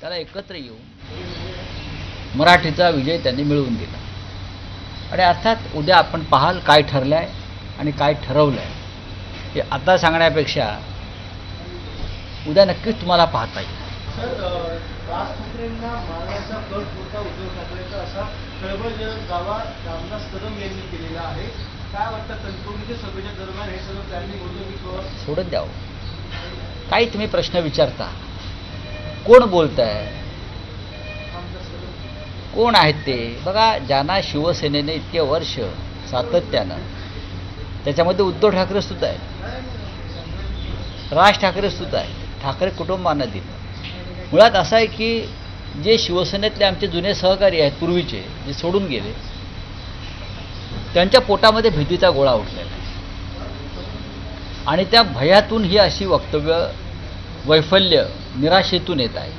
त्याला एकत्र येऊन मराठीचा विजय त्यांनी मिळवून दिला. आणि अर्थात उद्या आपण पाहाल काय ठरलं आहे आणि काय ठरवलं आहे हे आता सांगण्यापेक्षा उद्या नक्कीच तुम्हाला पाहता येईल. सभेच्या दरम्यान हे द्यावं काही तुम्ही प्रश्न विचारता. कोण बोलत आहे कोण आहेत ते? बघा ज्यांना शिवसेनेने इतके वर्ष सातत्यानं त्याच्यामध्ये उद्धव ठाकरे सुद्धा आहेत. राज ठाकरे सुद्धा आहेत. ठाकरे कुटुंबानं दिलं. मुळात असं आहे की जे शिवसेनेतले आमचे जुने सहकारी आहेत पूर्वीचे जे सोडून गेले त्यांच्या पोटामध्ये भीतीचा गोळा उठलेला आहे. आणि त्या भयातून ही अशी वक्तव्य वैफल्य निराशेतून येत आहे.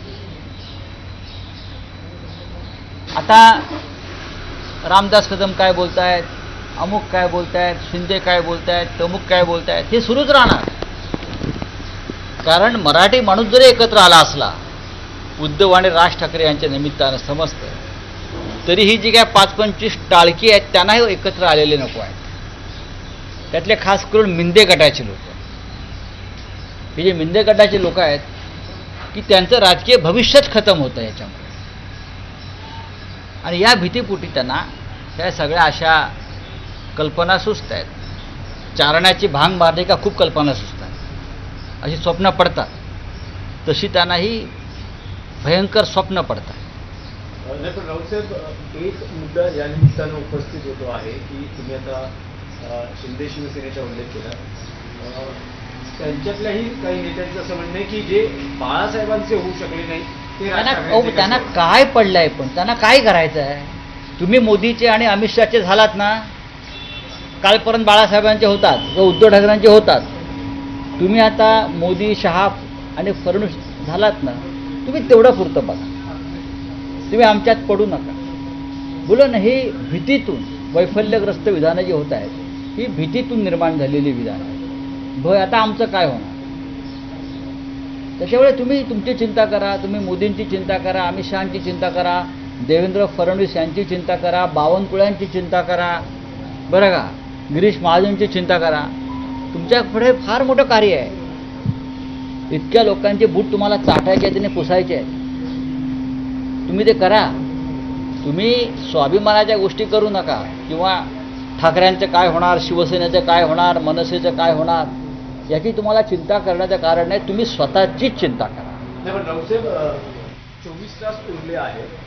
आता रामदास कदम काय बोलतायत? अमुक काय बोलतायत? शिंदे काय बोलतायत? तमुक काय बोलतायत? हे सुरूच राहणार. कारण मराठी माणूस जरी एकत्र आला असला उद्धव आणि राज ठाकरे यांच्या निमित्तानं समजतं तरी ही जी काय पाच पंचवीस टाळकी आहेत त्यांनाही एकत्र आलेले नको आहेत. त्यातले खास करून मिंदे गटाचे लोक. हे जे मिंदेगटाचे लोक आहेत की त्यांचं राजकीय भविष्यच खतम होतं याच्यामुळे. आणि या भीतीपोटी त्यांना त्या सगळ्या अशा कल्पना सुचत आहेत. चारण्याची भांग मारणे का खूप कल्पना सुचतात अशी स्वप्न पडतात. तशी त्यांनाही भयंकर स्वप्न पडतात. नाही पण राऊतसाहेब एक मुद्दा या निमित्तानं उपस्थित होतो आहे की तुम्ही आता शिंदे शिवसेनेचा उल्लेख केला. त्यांच्यातल्याही काही नेत्यांचं असं म्हणणं आहे की जे बाळासाहेबांचे होऊ शकले नाही ते राज त्यांना ठाकरेंचे त्यांना? काय पडलंय पण? त्यांना काय करायचं आहे तुम्ही मोदीचे आणि अमित शहाचे झालात ना? कालपर्यंत बाळासाहेबांचे होतात किंवा उद्धव ठाकरेंचे होतात. तुम्ही आता मोदी शहा आणि फडणवीस झालात ना? तुम्ही तेवढं पुरतं बघा. तुम्ही आमच्यात पडू नका. बोला ना हे भीतीतून वैफल्यग्रस्त विधानं जी होत आहेत ही भीतीतून निर्माण झालेली विधानं भय आता आमचं काय होणार? त्याच्यामुळे तुम्ही तुमची चिंता करा तुम्ही मोदींची चिंता करा अमित शहाची चिंता करा देवेंद्र फडणवीस यांची चिंता करा बावनकुळ्यांची चिंता करा. बरं का? गिरीश महाजनची चिंता करा. तुमच्यापुढे फार मोठं कार्य आहे. इतक्या लोकांचे बूट तुम्हाला चाटायचे आहेत आणि पुसायचे आहेत तुम्ही ते करा. तुम्ही स्वाभिमानाच्या गोष्टी करू नका. किंवा ठाकऱ्यांचं काय होणार शिवसेनेचं काय होणार मनसेचं काय होणार? याची तुम्हाला चिंता करण्याचं कारण नाही तुम्ही स्वतःचीच चिंता करा. नाही पण राऊतसाहेब चोवीस तास उरले आहेत.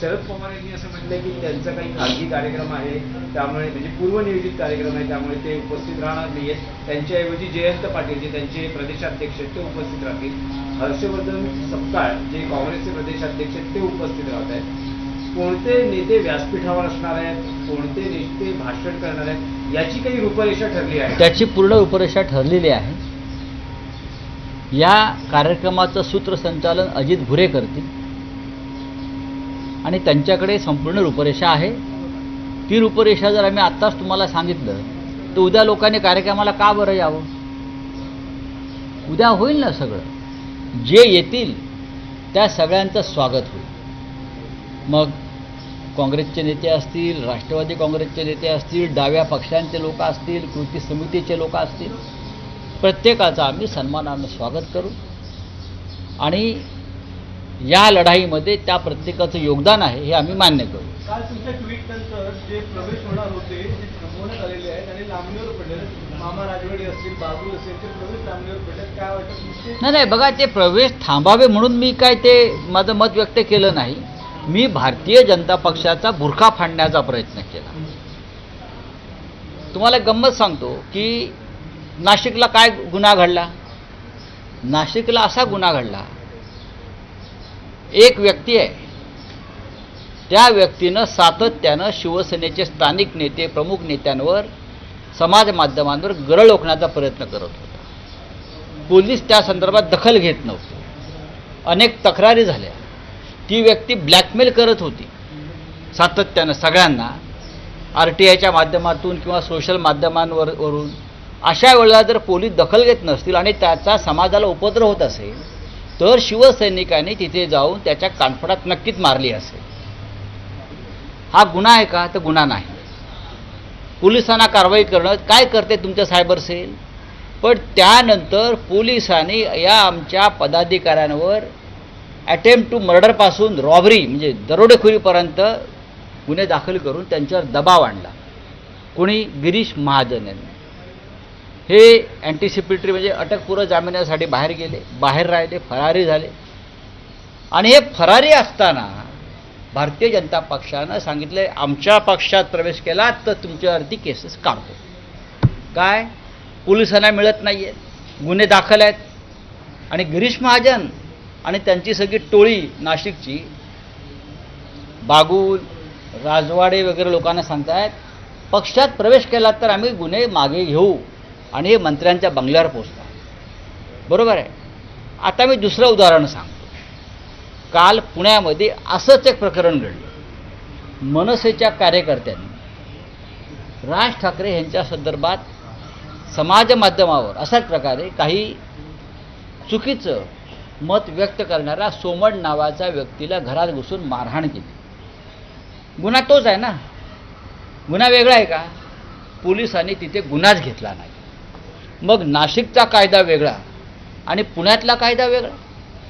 शरद पवार यांनी असं म्हटलंय की त्यांचा काही खाजगी कार्यक्रम आहे त्यामुळे म्हणजे पूर्वनियोजित कार्यक्रम आहे त्यामुळे ते उपस्थित राहणार नाहीयेत. त्यांच्याऐवजी जयंत पाटील जे त्यांचे प्रदेशाध्यक्ष आहेत ते उपस्थित राहतील. हर्षवर्धन सपकाळ जे काँग्रेसचे प्रदेशाध्यक्ष आहेत ते उपस्थित राहत आहेत. कोणते नेते व्यासपीठावर असणार आहेत कोणते नेते भाषण करणार आहेत याची काही रूपरेषा ठरली आहे. त्याची पूर्ण रूपरेषा ठरलेली आहे. या कार्यक्रमाचं सूत्रसंचालन अजित भुरे करतील. आणि त्यांच्याकडे संपूर्ण रूपरेषा आहे. ती रूपरेषा जर आम्ही आत्ताच तुम्हाला सांगितलं तर उद्या लोकांनी कार्यक्रमाला का बरं यावं? उद्या होईल ना सगळं. जे येतील त्या सगळ्यांचं स्वागत होईल. मग काँग्रेसचे नेते असतील राष्ट्रवादी काँग्रेसचे नेते असतील डाव्या पक्षांचे लोक असतील कृती समितीचे लोक असतील प्रत्येकाचं आम्ही सन्मानानं स्वागत करू. आणि या लढाईमध्ये त्या प्रत्येकाचं योगदान आहे हे आम्ही मान्य करू. नाही नाही बघा ते प्रवेश थांबावे म्हणून मी काय ते माझं मत व्यक्त केलं नाही. मी भारतीय जनता पक्षाचा बुरखा फाडण्याचा प्रयत्न केला. तुम्हाला गंमत सांगतो की नाशिकला काय गुन्हा घडला? नाशिकला असा गुन्हा घडला. एक व्यक्ती आहे. त्या व्यक्तीनं सातत्यानं शिवसेनेचे स्थानिक नेते प्रमुख नेत्यांवर समाज माध्यमांवर गरळ ओकण्याचा प्रयत्न करत होता. पोलीस त्या संदर्भात दखल घेत नव्हते. अनेक तक्रारी झाल्या. ती व्यक्ती ब्लॅकमेल करत होती. सातत्यानं सगळ्यांना आर टी आयच्या माध्यमातून किंवा सोशल माध्यमांवर वरून अशा वेळेला जर पोलीस दखल घेत नसतील आणि त्याचा समाजाला उपद्रव होत असेल तर शिवसैनिकांनी तिथे जाऊन त्याच्या कानफडात नक्कीच मारली असेल. हा गुन्हा आहे का? तर गुन्हा नाही. पोलिसांना कारवाई करणं काय करते तुमच्या सायबर सेल? पण त्यानंतर पोलिसांनी या आमच्या पदाधिकाऱ्यांवर अटेम्प्ट टू मर्डरपासून रॉबरी म्हणजे दरोडेखोरीपर्यंत गुन्हे दाखल करून त्यांच्यावर दबाव आणला. कोणी गिरीश महाजन यांनी. हे अँटिसिपेटरी म्हणजे अटकपूर्व जामिनासाठी बाहेर गेले बाहेर राहिले फरारी झाले. आणि हे फरारी असताना भारतीय जनता पक्षानं सांगितलं आमच्या पक्षात प्रवेश केला तर तुमच्यावरती केसेस काढतो. काय? पोलिसांना मिळत नाही आहेत गुन्हे दाखल आहेत. आणि गिरीश महाजन आणि त्यांची सगळी टोळी नाशिकची बागुल राजवाडे वगैरे लोकांना सांगतायत पक्षात प्रवेश केला तर आम्ही गुन्हे मागे घेऊ. आणि हे मंत्र्यांच्या बंगल्यावर पोचतात बरोबर आहे? आता मी दुसरं उदाहरण सांगतो. काल पुण्यामध्ये असंच एक प्रकरण घडलं. मनसेच्या कार्यकर्त्यांनी राज ठाकरे यांच्या संदर्भात समाज माध्यमावर अशाच प्रकारे काही चुकीचं मत व्यक्त करणाऱ्या सोमण नावाच्या व्यक्तीला घरात घुसून मारहाण केली. गुन्हा तोच आहे ना? गुन्हा वेगळा आहे का? पोलिसांनी तिथे गुन्हाच घेतला नाही. मग नाशिकचा कायदा वेगळा आणि पुण्यातला कायदा वेगळा.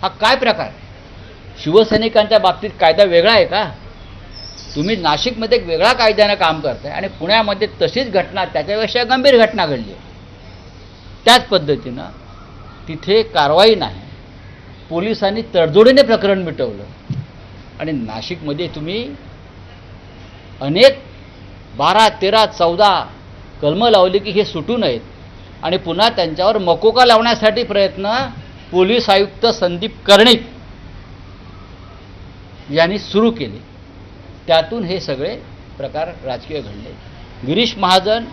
हा काय प्रकार? शिवसैनिकांच्या बाबतीत कायदा वेगळा आहे का? तुम्ही नाशिकमध्ये एक वेगळा कायद्यानं काम करताय आणि पुण्यामध्ये तशीच घटना त्याच्यापेक्षा गंभीर घटना घडली आहे. त्याच पद्धतीनं तिथे कारवाई नाही. पोलिसांनी तडजोडीने प्रकरण मिटवलं. आणि नाशिकमध्ये तुम्ही अनेक बारा तेरा चौदा कलमं लावली की हे सुटू नयेत. आणि पुन्हा त्यांच्यावर मकोका लावण्यासाठी प्रयत्न पोलीस आयुक्त संदीप कर्णिक यांनी सुरू केले. त्यातून हे सगळे प्रकार राजकीय घडले. गिरीश महाजन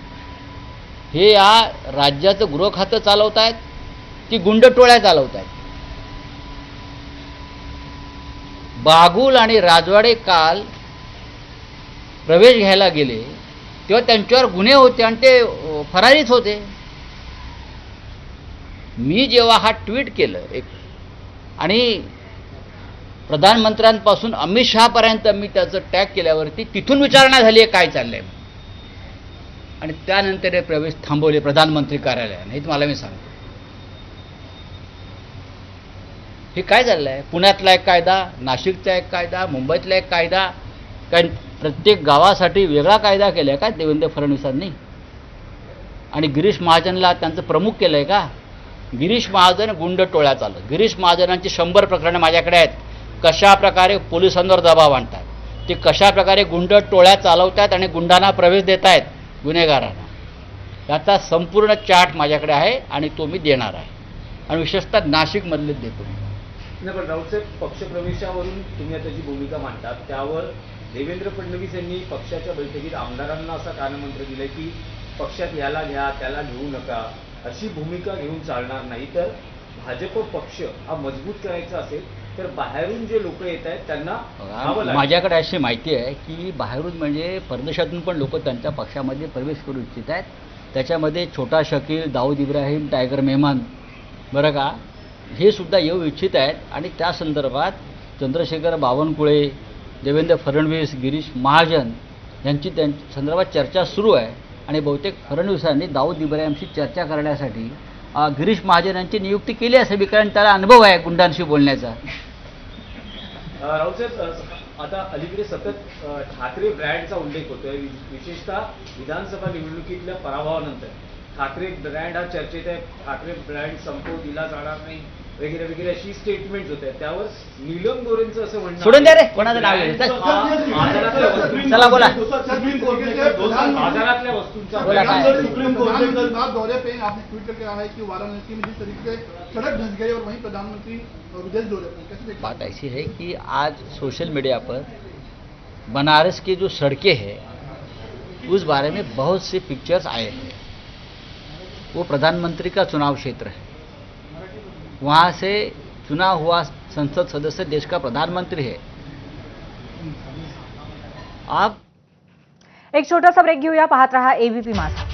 हे या राज्याचं गृहखातं चालवत आहेत की गुंडटोळ्या चालवत आहेत बागुल आणि राजवाडे काल प्रवेश घ्यायला गेले तेव्हा त्यांच्यावर गुन्हे होते आणि ते फरारीत फरारीच होते. मी जेव्हा हा ट्विट केलं एक आणि प्रधानमंत्र्यांपासून अमित शहापर्यंत मी त्याचं टॅग केल्यावरती तिथून विचारणा झाली आहे काय चाललंय. आहे आणि त्यानंतर हे प्रवेश थांबवले प्रधानमंत्री कार्यालयाने हे तुम्हाला मी सांगतो. हे काय चाललं आहे पुण्यातला एक कायदा नाशिकचा एक कायदा मुंबईतला एक कायदा काय प्रत्येक गावासाठी वेगळा कायदा केला आहे का देवेंद्र फडणवीसांनी? आणि गिरीश महाजनला त्यांचं प्रमुख केलं आहे का? गिरीश महाजन गुंड टोळ्या आलं. गिरीश महाजनांची शंभर प्रकरणं माझ्याकडे आहेत. कशा प्रकारे पोलिसांवर दबाव आणतात ते कशा प्रकारे गुंड टोळ्या चालवतात आणि गुंडांना प्रवेश देत आहेत गुन्हेगारांना. याचा संपूर्ण चार्ट माझ्याकडे आहे आणि तो मी देणार आहे. आणि विशेषतः नाशिकमधलेच देतो मी. नाही पण राऊतसाहेब पक्षप्रवेशावरून तुम्ही आता जी भूमिका मांडतात त्यावर देवेंद्र फडणवीस यांनी पक्षाच्या बैठकीत आमदारांना असा कानमंत्र दिलं की पक्षात याला घ्या त्याला घेऊ नका. अशी भूमिका घेऊन चालणार नाही. तर भाजप पक्ष हा मजबूत करायचा असेल तर बाहेरून जे लोक येत आहेत त्यांना. माझ्याकडे अशी माहिती आहे की बाहेरून म्हणजे परदेशातून पण लोक त्यांच्या पक्षामध्ये प्रवेश करू इच्छित आहेत. त्याच्यामध्ये छोटा शकील दाऊद इब्राहिम टायगर मेहमान बरं का? हे सुद्धा येऊ इच्छित आहेत. आणि त्या संदर्भात चंद्रशेखर बावनकुळे देवेंद्र फडणवीस गिरीश महाजन यांची त्या संदर्भात चर्चा सुरू आहे. आणि बहुतेक फडणवीसांनी दाऊद इब्राहिमशी चर्चा करण्यासाठी गिरीश महाजन यांची नियुक्ती केली असावी कारण त्याला अनुभव आहे गुंडांशी बोलण्याचा. अं, राऊतसाहेब आता अलीकडे सतत ठाकरे ब्रँडचा उल्लेख होतोय. विशेषतः विधानसभा निवडणुकीतल्या पराभवानंतर. ठाकरे ब्रँड हा चर्चेत आहे. ठाकरे ब्रँड संपव दिला जाणार नाही. वगैरे वगैरे अशी स्टेटमेंट होत आहेत त्यावर नीलम गोरेंचं असं म्हणणं सोडून द्या रे, कोणाचं नाव घेतलं? brand बाजारातल्या वस्तूंचा- चला बोला. सुप्रीम कोर्ट बाजारातल्या वस्तूंचा बोला काय? brand- सुप्रीम कोर्ट के खिलाफ दौरे पे आपने ट्वीट करके कहा है कि वाराणसी में जिस तरीके से सड़क धंस गई और वहीं प्रधानमंत्री विदेश दौरे पर कैसे देखते हैं? बात ऐसी है कि आज सोशल मीडिया पर बनारस की जो सड़कें हैं उस बारे में बहुत से पिक्चर्स आए हैं वो प्रधानमंत्री का चुनाव क्षेत्र है वहाँ से चुना हुआ संसद सदस्य देश का प्रधानमंत्री है। आप एक छोटा सा ब्रेक घेऊया, पाहत रहा एबीपी माझा